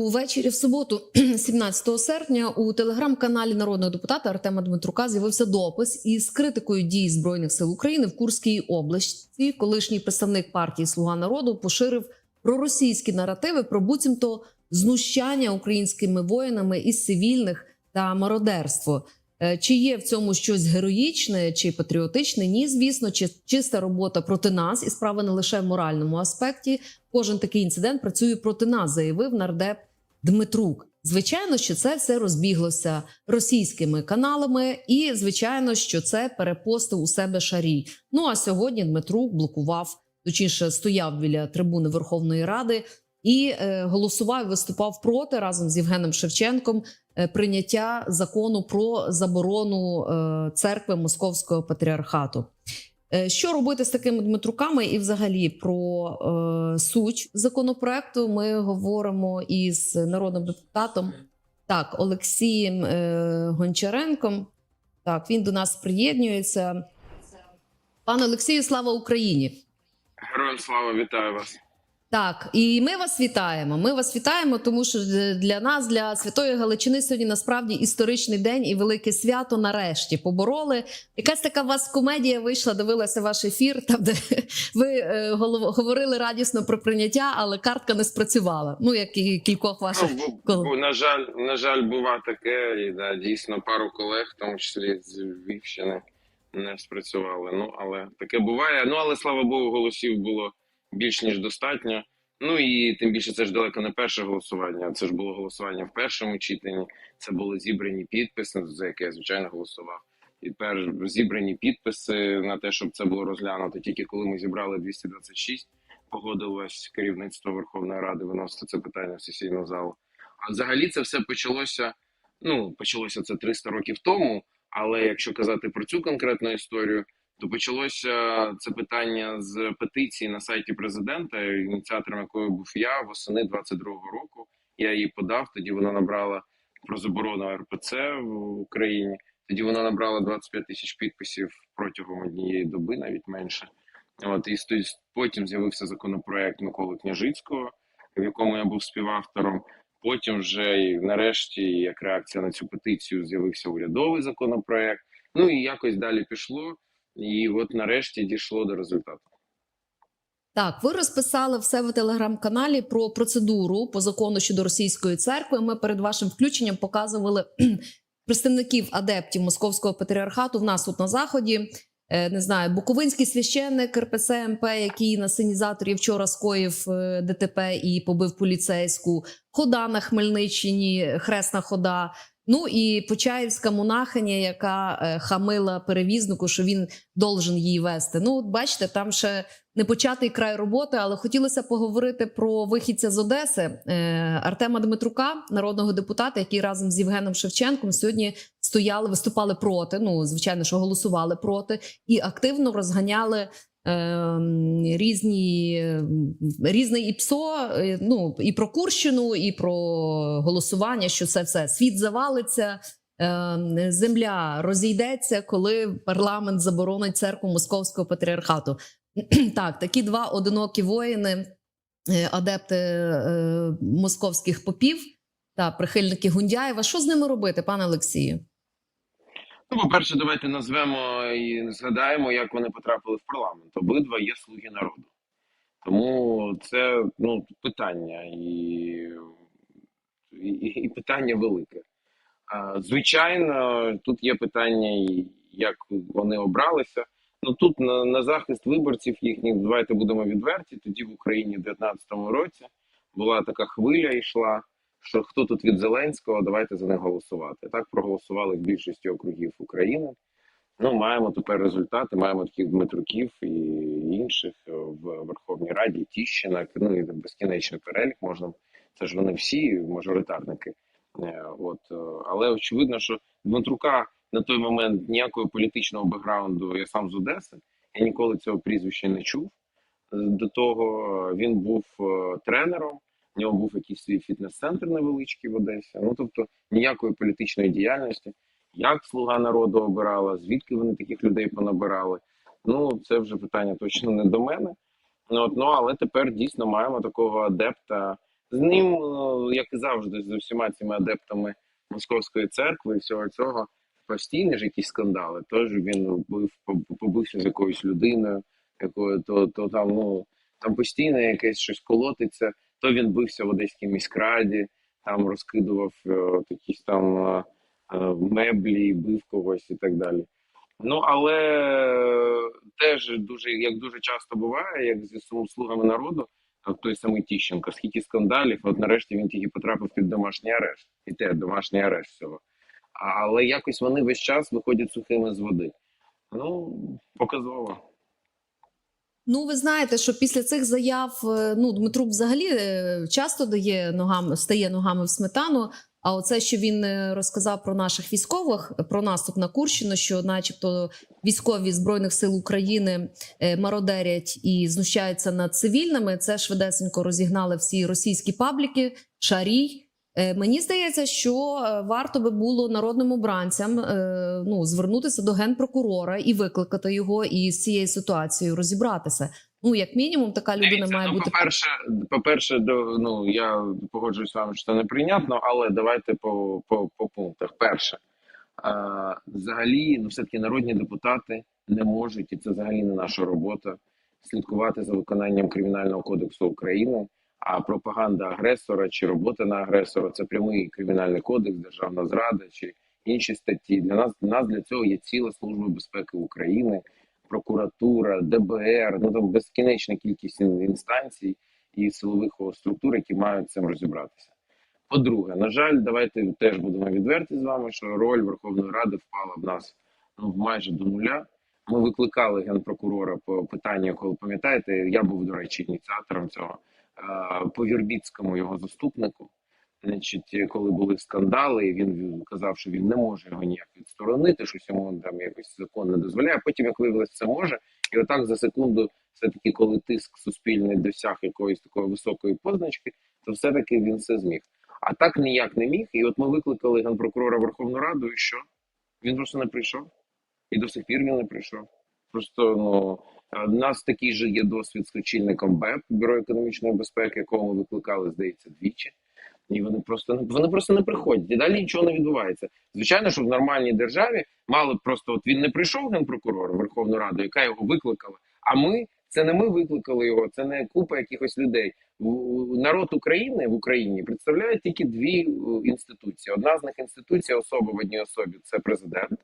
Увечері в суботу, 17 серпня, у телеграм-каналі народного депутата Артема Дмитрука з'явився допис із критикою дій збройних сил України в Курській області. Колишній представник партії Слуга народу поширив проросійські наративи про буцімто знущання українськими воїнами із цивільних та мародерство. Е, Чи є в цьому щось героїчне чи патріотичне? Ні, звісно, чи чиста робота проти нас, і справа не лише в моральному аспекті. Кожен такий інцидент працює проти нас, заявив нардеп Дмитрук. Звичайно, що це все розбіглося російськими каналами, і звичайно, що це перепостив у себе шарій. Ну а сьогодні Дмитрук блокував, точніше, стояв біля трибуни Верховної Ради і е, голосував, виступав проти разом з Євгеном Шевченком е, прийняття закону про заборону е, церкви Московського патріархату. Е, Що робити з такими Дмитруками, і взагалі про е, суть законопроекту ми говоримо із народним депутатом так, Олексієм е, Гончаренком. Так, він до нас приєднується. Пане Олексію, слава Україні! Героям слава, вітаю вас. Так, і ми вас вітаємо. Ми вас вітаємо, тому що для нас, для святої Галичини, сьогодні насправді історичний день і велике свято. Нарешті побороли. Якась така у вас комедія вийшла, дивилася ваш ефір, там де ви е, говорили радісно про прийняття, але картка не спрацювала. Ну як і кількох ваших Ну, на жаль, на жаль, бува таке, і да, дійсно пару колег, в тому числі з Львівщини, не спрацювали. Ну, але таке буває. Ну, але слава Богу, голосів було більш ніж достатньо. Ну і тим більше це ж далеко не перше голосування. Це ж було голосування в першому читанні. Це були зібрані підписи, за яке я звичайно голосував. І перш зібрані підписи на те, щоб це було розглянуто. Тільки коли ми зібрали 226, погодилось керівництво Верховної Ради виносити це питання в сесійну залу. А взагалі це все почалося. Ну почалося це 300 років тому. Але якщо казати про цю конкретну історію, то почалося це питання з петиції на сайті президента, ініціатором якої був я восени 22-го року. Я її подав. Тоді вона набрала про заборону РПЦ в Україні. Тоді вона набрала 25 тисяч підписів протягом однієї доби, навіть менше. От і потім з'явився законопроект Миколи Княжицького, в якому я був співавтором. Потім вже і нарешті, як реакція на цю петицію, з'явився урядовий законопроект. Ну і якось далі пішло. І от нарешті дійшло до результату. Так, ви розписали все в телеграм-каналі про процедуру по закону щодо російської церкви. Ми перед вашим включенням показували представників адептів московського патріархату в нас тут на заході. Е, Не знаю, Буковинський священник РПЦ МП, який на синізаторі вчора скоїв е, ДТП і побив поліцейську, хода на Хмельниччині, хресна хода. Ну і Почаївська монахиня, яка е, хамила перевізнику, що він должен її вести. Ну, бачите, там ще не початий край роботи, але хотілося поговорити про вихідця з Одеси е, Артема Дмитрука, народного депутата, який разом з Євгеном Шевченком сьогодні стояли, виступали проти. Ну, звичайно, що голосували проти, і активно розганяли. Е, Різні різне і ПСО, е, ну і про Курщину, і про голосування, що це все світ завалиться, е, земля розійдеться, коли парламент заборонить церкву московського патріархату. Так, такі два одинокі воїни, е, адепти е, московських попів та прихильники Гундяєва. Що з ними робити, пане Олексію? Ну, по-перше, давайте назвемо і згадаємо, як вони потрапили в парламент. Обидва є слуги народу. Тому це ну, питання і, і, і питання велике. Звичайно, тут є питання, як вони обралися. Ну тут на, на захист виборців їхніх, давайте будемо відверті. Тоді в Україні в 2019 році була така хвиля, йшла, що хто тут від Зеленського, давайте за них голосувати. Так проголосували в більшості округів України. Ну, маємо тепер результати, маємо таких Дмитруків і інших в Верховній Раді, Тіщина, ну і безкінечний перелік можна. Це ж вони всі мажоритарники. Е, От, е, але очевидно, що Дмитрука на той момент ніякого політичного бекграунду, я сам з Одеси, я ніколи цього прізвища не чув. До того він був е, тренером, в нього був якийсь свій фітнес-центр невеличкий в Одесі. Ну тобто ніякої політичної діяльності. Як слуга народу обирала, звідки вони таких людей понабирали? Ну це вже питання точно не до мене. Ну, от, ну але тепер дійсно маємо такого адепта з ним, е, як і завжди, з усіма цими адептами московської церкви і всього цього постійні ж якісь скандали. Тож він бив побився з якоюсь людиною, якою то, то там ну там постійно якесь щось колотиться. То він бився в Одеській міськраді, там розкидував е, якісь там е, е, меблі, бив когось і так далі. Ну але теж дуже як дуже часто буває, як зі слугами народу, той самий Тіщенко, скільки скандалів, от нарешті він тільки потрапив під домашній арешт, і те домашній арешт всього. А- Але якось вони весь час виходять сухими з води. Ну, показово. Ну, ви знаєте, що після цих заяв е, ну Дмитрук взагалі е, часто дає ногами, стає ногами в сметану. А оце, що він е, розказав про наших військових, про наступ на Курщину, що, начебто, військові збройних сил України мародерять і знущаються над цивільними. Це швидесенько розігнали всі російські пабліки, шарій. Е, Мені здається, що е, варто би було народним обранцям е, ну звернутися до генпрокурора і викликати його і з цією ситуацією розібратися. Ну як мінімум, така людина Дивіться, має ну, бути по-перше, по-перше, до ну я погоджуюсь з вами, що це неприйнятно, але давайте по, по, по пунктах. Перше, а, взагалі, ну все таки народні депутати не можуть, і це взагалі не наша робота, слідкувати за виконанням кримінального кодексу України. А пропаганда агресора чи робота на агресора це прямий кримінальний кодекс, державна зрада чи інші статті. Для нас для нас для цього є ціла служба безпеки України, прокуратура, ДБР. Ну там безкінечна кількість інстанцій і силових структур, які мають цим розібратися. По-друге, на жаль, давайте теж будемо відверті з вами, що роль Верховної Ради впала в нас ну майже до нуля. Ми викликали генпрокурора по питанню, коли пам'ятаєте, я був до речі ініціатором цього по Вірбіцькому його заступнику. Значить, коли були скандали, він казав, що він не може його ніяк відсторонити, щось йому там якось закон не дозволяє. Потім, як виявилось, це може, і отак за секунду, все таки, коли тиск суспільний досяг якоїсь такої високої позначки, то все таки він все зміг. А так ніяк не міг. І от ми викликали генпрокурора Верховну Раду, і що? Він просто не прийшов. І до сих пір він не прийшов. Просто ну е, у нас такий же є досвід з очільником БЕП Бюро економічної безпеки, якого ми викликали, здається, двічі. І вони просто не вони просто не приходять. І далі нічого не відбувається. Звичайно, що в нормальній державі мало б просто от він не прийшов генпрокурор Верховну Раду, яка його викликала. А ми це не ми викликали його, це не купа якихось людей. Народ України в Україні представляє тільки дві е, інституції. Одна з них інституція особа в одній особі це президент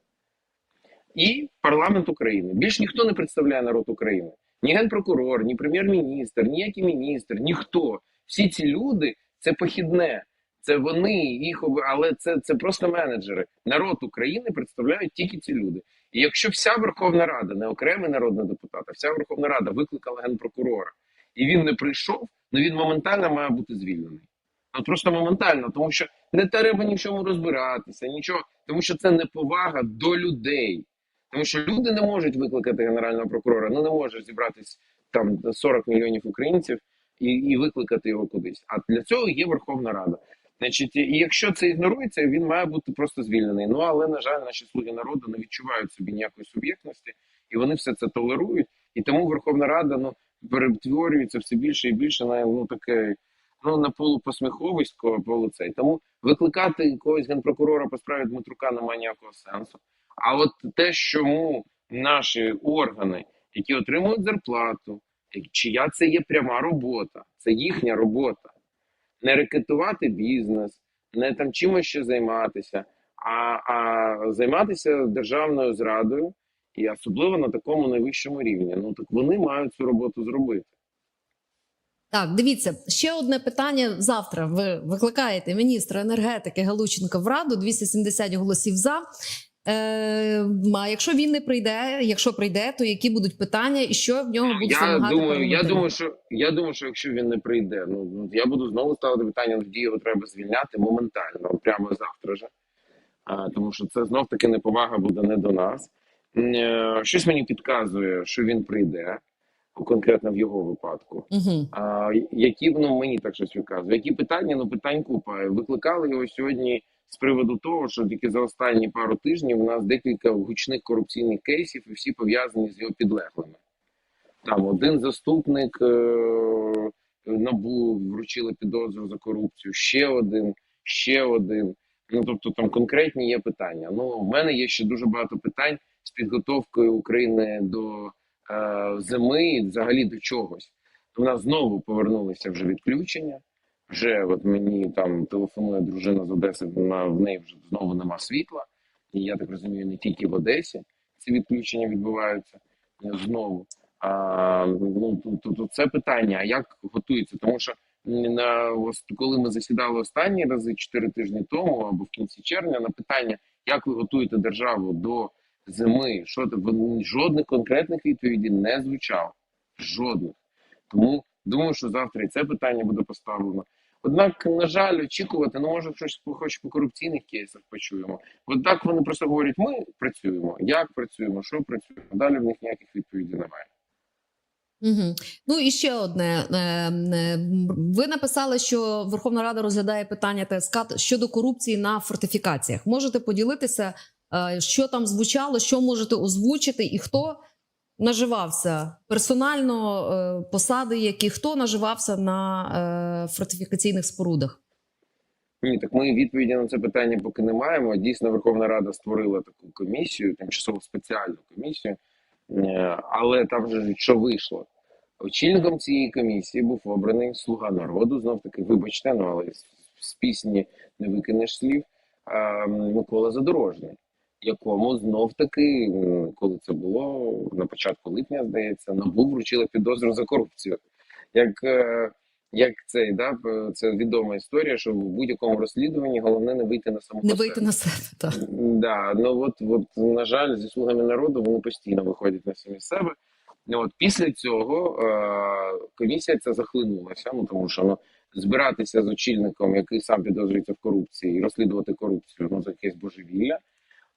і парламент України. Більш ніхто не представляє народ України. Ні генпрокурор, ні прем'єр-міністр, ніякий міністр, ніхто. Всі ці люди це похідне. Це вони, їх але це, це просто менеджери. Народ України представляють тільки ці люди. І якщо вся Верховна Рада, не окремий народний депутат, а вся Верховна Рада викликала генпрокурора, і він не прийшов, ну він моментально має бути звільнений. Ну просто моментально, тому що не треба ні в чому розбиратися, нічого, тому що це неповага до людей. Тому що люди не можуть викликати генерального прокурора, ну не може зібратись там 40 мільйонів українців і, і викликати його кудись. А для цього є Верховна Рада. Значить, і якщо це ігнорується, він має бути просто звільнений. Ну але на жаль, наші слуги народу не відчувають собі ніякої суб'єктності, і вони все це толерують. І тому Верховна Рада ну перетворюється все більше і більше на ну таке. Ну на полупосміховисько, полу цей. Тому викликати якогось генпрокурора по справі Дмитрука немає ніякого сенсу. А от те, чому наші органи, які отримують зарплату, чия це є пряма робота, це їхня робота, не рекетувати бізнес, не там чимось ще займатися, а, а займатися державною зрадою, і особливо на такому найвищому рівні. Ну так вони мають цю роботу зробити. Так, дивіться, ще одне питання. Завтра ви викликаєте міністра енергетики Галученка в раду 270 голосів за. Е, а якщо він не прийде, якщо прийде, то які будуть питання і що в нього буде Я думаю, я думаю, що я думаю, що якщо він не прийде, ну ну, я буду знову ставити питання, тоді його треба звільняти моментально, прямо завтра же. А, тому що це знов таки неповага буде не до нас. Е, Щось мені підказує, що він прийде, конкретно в його випадку. Угу. А, які ну мені так щось відказує. Які питання? Ну питань купа. Викликали його сьогодні з приводу того, що тільки за останні пару тижнів у нас декілька гучних корупційних кейсів, і всі пов'язані з його підлеглими. Там один заступник е- набу вручили підозру за корупцію. Ще один, ще один. Ну тобто там конкретні є питання. Ну, в мене є ще дуже багато питань з підготовкою України до е, зими, і взагалі до чогось. У нас знову повернулися вже відключення. Вже от мені там телефонує дружина з Одеси. На в неї вже знову нема світла. І я так розумію, не тільки в Одесі ці відключення відбуваються е, знову. А, ну тут, тут це питання: а як готується? Тому що на коли ми засідали останні рази чотири тижні тому або в кінці червня, на питання, як ви готуєте державу до зими, що жодних конкретних відповідей не звучало. Жодних. Тому думаю, що завтра і це питання буде поставлено. Однак, на жаль, очікувати, ну може щось хоч по корупційних кейсах почуємо. От так вони просто говорять: ми працюємо, як працюємо, що працюємо. Далі в них ніяких відповідей немає. Угу. Ну і ще одне. Е, е, Ви написали, що Верховна Рада розглядає питання ТСК щодо корупції на фортифікаціях. Можете поділитися, е, що там звучало, що можете озвучити, і хто наживався персонально е, посади, які хто наживався на е, фортифікаційних спорудах? Ні, так ми відповіді на це питання поки не маємо. Дійсно, Верховна Рада створила таку комісію, тимчасову спеціальну комісію, Е, але там же що вийшло? Очільником цієї комісії був обраний слуга народу. Знов таки, вибачте, ну але з- пісні не викинеш слів. е, Микола Задорожний, якому знов таки, коли це було на початку липня, здається, набу вручила підозру за корупцію. Як е, як цей да це відома історія, що в будь-якому розслідуванні головне не вийти на самого Не вийти на себе. Так. Да, ну от, от на жаль, зі слугами народу вони постійно виходять на самі себе. Ну, От після цього е, комісія ця захлинулася. Ну тому що ну збиратися з очільником, який сам підозрюється в корупції, і розслідувати корупцію, ну це якесь божевілля.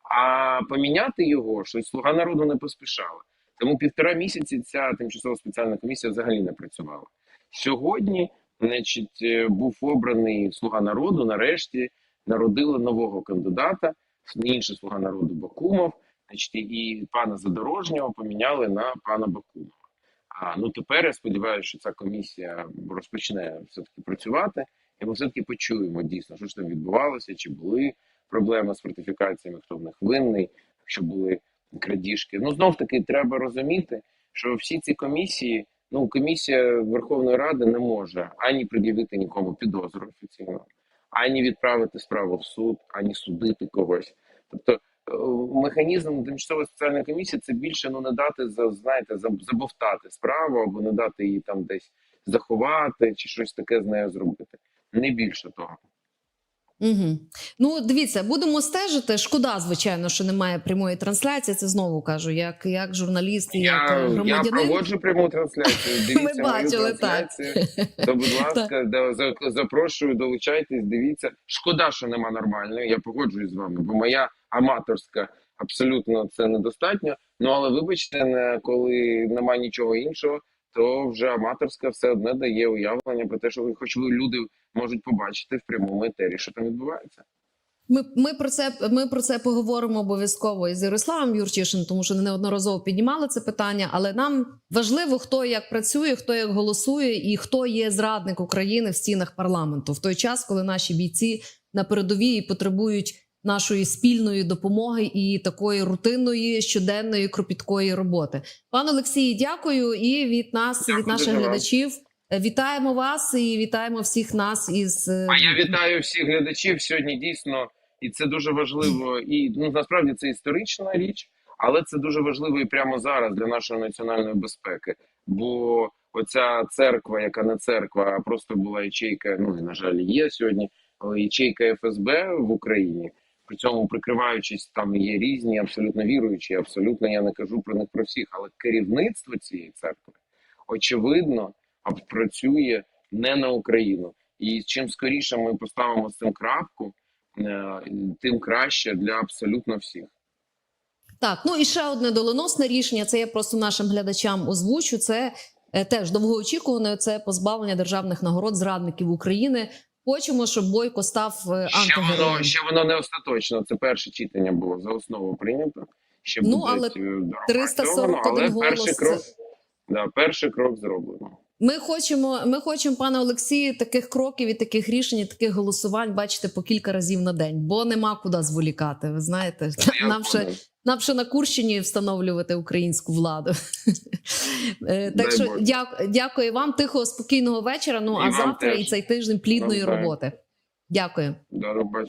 А поміняти його щось слуга народу не поспішала. Тому півтора місяці ця тимчасова спеціальна комісія взагалі не працювала. Сьогодні, значить, е, був обраний слуга народу. Нарешті народили нового кандидата, інший слуга народу Бакумов. Значить, і пана Задорожнього поміняли на пана Бакумова. А ну тепер я сподіваюся, що ця комісія розпочне все таки працювати, і ми все таки почуємо дійсно, що ж там відбувалося, чи були проблеми з фортифікаціями, хто в них винний, якщо були крадіжки. Ну знов таки треба розуміти, що всі ці комісії, ну комісія Верховної Ради не може ані пред'явити нікому підозру офіційно, ані відправити справу в суд, ані судити когось. Тобто е, механізм тимчасової спеціальної комісії це більше ну не дати за знаєте забовтати справу або не дати її там десь заховати чи щось таке з нею зробити. Не більше того. Угу. Ну, дивіться, будемо стежити. Шкода, звичайно, що немає прямої трансляції. Це знову кажу, як, як журналіст і як е, Я, я проводжу пряму трансляцію. Дивіться Ми бачили, мою так. То, будь ласка, запрошую, долучайтесь, дивіться. Шкода, що нема нормальної. Я погоджуюсь з вами, бо моя аматорська абсолютно це недостатньо. Ну але вибачте, не коли нема нічого іншого, то вже аматорська все одне дає уявлення про те, що хоч люди можуть побачити в прямому етері, що там відбувається. Ми, ми про це ми про це поговоримо обов'язково із Ярославом Юрчишин, тому що неодноразово піднімали це питання. Але нам важливо, хто як працює, хто як голосує, і хто є зрадник України в стінах парламенту в той час, коли наші бійці на передовій потребують нашої спільної допомоги і такої рутинної щоденної кропіткої роботи. Пан Олексій, дякую і від нас, Дякую від наших глядачів. е, Вітаємо вас і вітаємо всіх нас із е, А я вітаю всіх глядачів сьогодні. Дійсно, і це дуже важливо. І ну насправді це історична річ, але це дуже важливо і прямо зараз для нашої національної безпеки. Бо оця церква, яка не церква, а просто була ячейка. Ну і на жаль, є сьогодні ячейка ФСБ в Україні. При цьому прикриваючись, там є різні абсолютно віруючі. Абсолютно я не кажу про них про всіх, але керівництво цієї церкви очевидно працює не на Україну. І чим скоріше ми поставимо з цим крапку, е, тим краще для абсолютно всіх. Так, ну і ще одне доленосне рішення. Це я просто нашим глядачам озвучу. Це е, теж довгоочікуване. Це позбавлення державних нагород зрадників України. Хочемо, щоб Бойко став е, Ще воно ще воно не остаточно. Це перше читання було за основу прийнято. Ще Ну, буде але е, доопрацьовано, 341 але перший крок, це- да, перший крок зроблено. Ми хочемо, ми хочемо, пане Олексію, таких кроків і таких рішень, і таких голосувань бачити по кілька разів на день, бо нема куди зволікати. Ви знаєте, нам ще. Нам ще на Курщині встановлювати українську владу. Е, Так що дякую вам, тихого, спокійного вечора. Ну а завтра і цей тиждень плідної роботи. Дякую.